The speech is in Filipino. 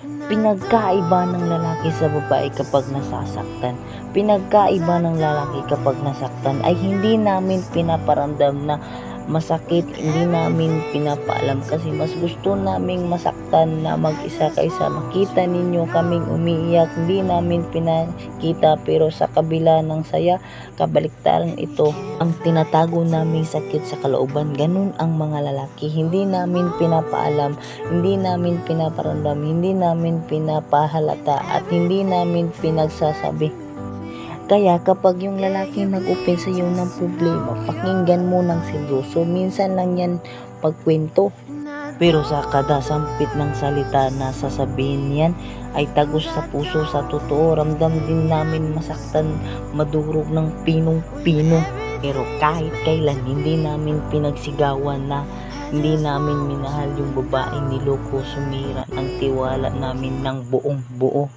Pinagkaiba ng lalaki sa babae kapag nasasaktan. Pinagkaiba ng lalaki kapag nasaktan ay hindi namin pinaparamdam na masakit, hindi namin pinapaalam kasi mas gusto naming masaktan na mag-isa kaysa makita ninyo kaming umiiyak, hindi namin pinakita pero sa kabila ng saya, kabaliktaran ito ang tinatago naming sakit sa kalooban. Ganun ang mga lalaki, hindi namin pinapaalam, hindi namin pinaparamdam, hindi namin pinapahalata at hindi namin pinagsasabi. Kaya kapag yung lalaki nag-open sa iyo ng problema, pakinggan mo ng seryoso. Minsan lang yan pagkwento. Pero sa kada sampit ng salita na sasabihin yan ay tagos sa puso sa totoo. Ramdam din namin masaktan, madurog ng pinong-pino. Pero kahit kailan hindi namin pinagsigawan na hindi namin minahal yung babaeng niloko sumira ng tiwala namin ng buong buo.